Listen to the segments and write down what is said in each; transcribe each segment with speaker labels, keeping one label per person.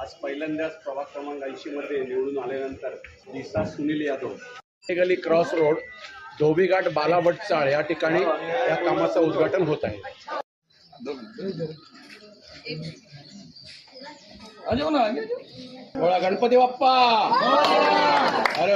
Speaker 1: आज पहिल्यांदाच प्रभाग क्रमांक ऐंशी मध्ये निवडून आल्यानंतर दिसा सुनील यादव. गली क्रॉस रोड धोबीघाट बालाभट चाळ या ठिकाणी या कामाचं उद्घाटन होत आहे. गणपती बाप्पा. अरे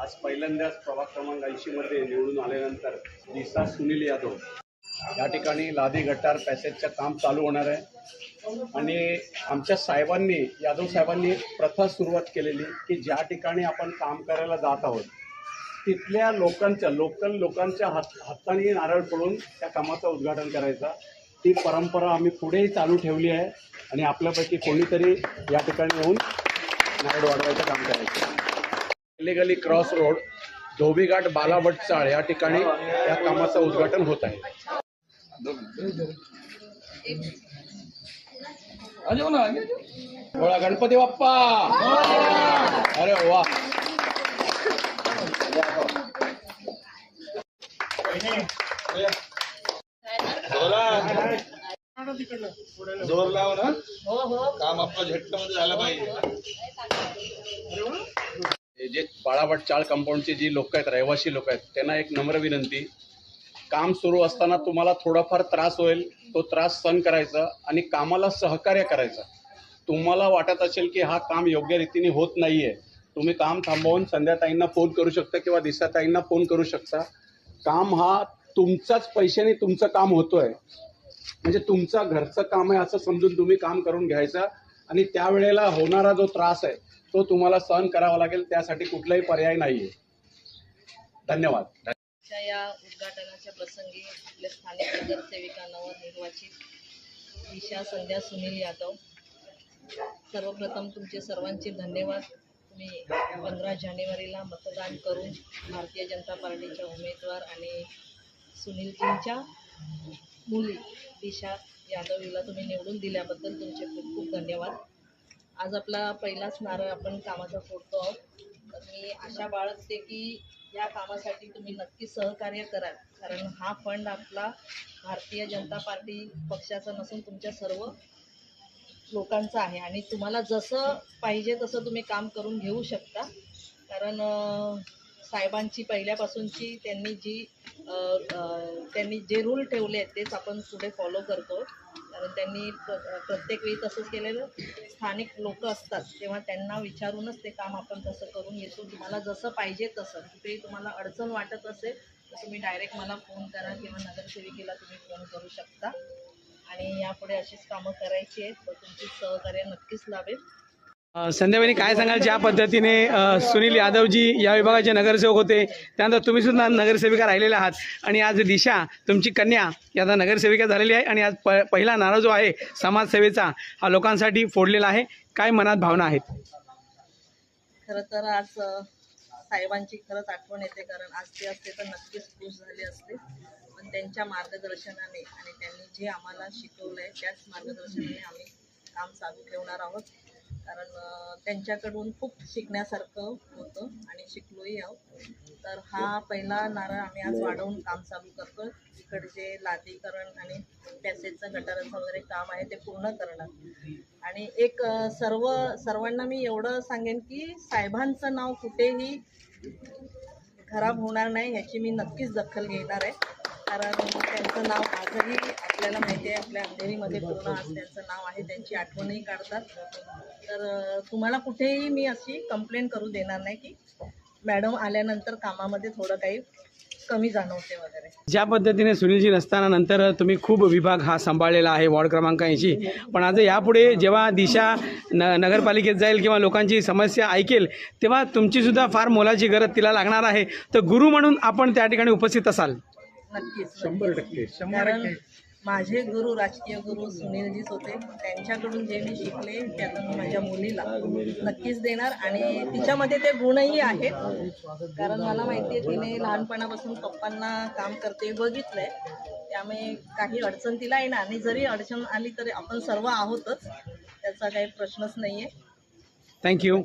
Speaker 1: आज पहिल्यांदाच प्रभाग क्रमांक ऐंशी मध्ये निवडून आल्यानंतर दिसा सुनील यादव. या ठिकाणी लादी गटार पॅसेजचं काम चालू होणार आहे. आणि आमच्या साहेबांनी यादव साहेबांनी प्रथा सुरुवात केलेली की ज्या ठिकाणी आपण काम करायला जात आहोत तिथल्या लोकांच्या लोकल लोकांच्या हात हाताने नारळ पडून त्या कामाचं उद्घाटन करायचा. ती परंपरा आम्ही पुढेही चालू ठेवली आहे आणि आपल्यापैकी कोणीतरी या ठिकाणी येऊन नारळ वाढवायचं काम करायचं. गली क्रॉस रोड धोबीघाट बालाभट चाळ या ठिकाणी या कामाचं उद्घाटन होत आहे. बोला गणपती बाप्पा! अरे वा!
Speaker 2: जोर लाव ना. काम आपलं झट्टमध्ये झालं पाहिजे.
Speaker 1: हे जे बाळाभट चाळ कंपाऊंडचे जी लोक आहेत रहिवासी लोक आहेत त्यांना एक नम्र विनंती. काम सुरू असताना तुम्हाला थोडाफार त्रास होईल तो त्रास सहन करायचा आणि कामाला सहकार्य करायचं. तुम्हाला वाटत असेल की हा काम योग्य रीतीने होत आहे तुम्ही काम थांबवून संध्याताईंना फोन करू शकता किंवा दिसाताईंना फोन करू शकता. काम हा तुमचाच पैशाने तुमचं काम होतोय. म्हणजे तुमचा घरचं काम आहे असं समजून तुम्ही काम करून घ्यायचं. आणि त्यावेळेला होणारा जो त्रास आहे तो तुम्हाला सहन करावा लागेल त्यासाठी कुठलाही पर्याय नाहीये. धन्यवाद.
Speaker 3: या उद्घाटनाच्या प्रसंगी आपल्या स्थानिक नगरसेविका नवनिर्वाचित दिशा संध्या सुनील यादव सर्वप्रथम तुमचे सर्वांचे धन्यवाद. तुम्ही पंधरा जानेवारीला मतदान करून भारतीय जनता पार्टीच्या उमेदवार आणि सुनीलजींच्या मुली दिशा यादव हिला तुम्ही निवडून दिल्याबद्दल तुमचे खूप खूप धन्यवाद. आज आपला पहिलाच नारळ आपण कामाचा फोडतो आहोत. तर मी आशा बाळगते की या कामासाठी तुम्ही नक्की सहकार्य कराल. कारण हा फंड आपला भारतीय जनता पार्टी पक्षाचा नसून तुमच्या सर्व लोकांचा आहे. आणि तुम्हाला जसं पाहिजे तसं तुम्ही काम करून घेऊ शकता. कारण साहेबांची पहिल्यापासूनची त्यांनी जी त्यांनी जे रूल ठेवले आहेत तेच आपण पुढे फॉलो करतो. कारण त्यांनी प्र- प्रत्येक वेळी तसंच केलेलं. स्थानिक लोक असतात तेव्हा त्यांना विचारूनच ते काम आपण तसं करून घेतो. तुम्हाला जसं पाहिजे तसं. कुठेही तुम्हाला अडचण वाटत असेल तर तुम्ही डायरेक्ट मला फोन करा किंवा नगरसेविकेला तुम्ही फोन करू शकता. आणि यापुढे अशीच कामं करायची आहेत तर तुमची सहकार्य नक्कीच
Speaker 4: लावेल संध्याबाई काय सांगाल? ज्या पद्धतीने सुनील यादवजी या विभागाचे नगरसेवक होते त्यानंतर तुम्ही सुद्धा नगरसेविका राहिलेल्या आहात आणि आज दिशा तुमची कन्या या आता नगरसेविका झालेली आहे आणि आज प पहिला नारा जो आहे समाजसेवेचा हा लोकांसाठी फोडलेला आहे. काय मनात भावना आहेत?
Speaker 3: खरं तर आज साहेबांची खरंच आठवण येते कारण आज ते असते तर नक्कीच खुश झाले असते. पण त्यांच्या मार्गदर्शनाने आणि त्यांनी जे आम्हाला शिकवलं आहे त्याच मार्गदर्शनाने आम्ही काम चालू ठेवणार आहोत. कारण त्यांच्याकडून खूप शिकण्यासारखं होतं आणि शिकलोही आहोत. तर हा पहिला नारळ आम्ही आज वाढवून काम चालू करतो इकडचे लादीकरण आणि पॅसेजचं गटाराचं वगैरे काम आहे ते पूर्ण करणार. आणि एक सर्व सर्वांना मी एवढं सांगेन की साहेबांचं नाव कुठेही खराब होणार नाही ह्याची मी नक्कीच दखल घेणार आहे. कारण त्यांचं नाव आजही आपल्याला माहिती आहे. आपल्या अंधेरीमध्ये पूर्ण आज त्यांचं नाव आहे त्यांची आठवणही काढतात. तर तुम्हाला कुठेही मी अशी कंप्लेंट करू देणार नाही की मॅडम आल्यानंतर कामामध्ये थोडं काही कमी जाणवते वगैरे.
Speaker 4: ज्या पद्धतीने सुनीलजी नसताना नंतर तुम्ही खूप विभाग हा सांभाळलेला आहे वॉर्ड क्रमांक ऐंशी. पण आज यापुढे जेव्हा दिशा न नगरपालिकेत जाईल किंवा लोकांची समस्या ऐकेल तेव्हा तुमचीसुद्धा फार मोलाची गरज तिला लागणार आहे. तर गुरु म्हणून आपण त्या ठिकाणी उपस्थित असाल.
Speaker 3: नक्कीच
Speaker 1: शंभर टक्के
Speaker 3: कारण माझे गुरु राजकीय गुरु सुनीलजीच होते. त्यांच्याकडून जे मी शिकले ते आता मी माझ्या मुलीला नक्कीच देणार आणि तिच्यामध्ये ते गुणही आहेत. कारण मला माहिती आहे तिने लहानपणापासून पप्पांना काम करते बघितलंय. त्यामुळे काही अडचण तिला येणार आणि जरी अडचण आली तरी आपण सर्व आहोतच. त्याचा काही प्रश्नच नाही आहे
Speaker 4: थँक्यू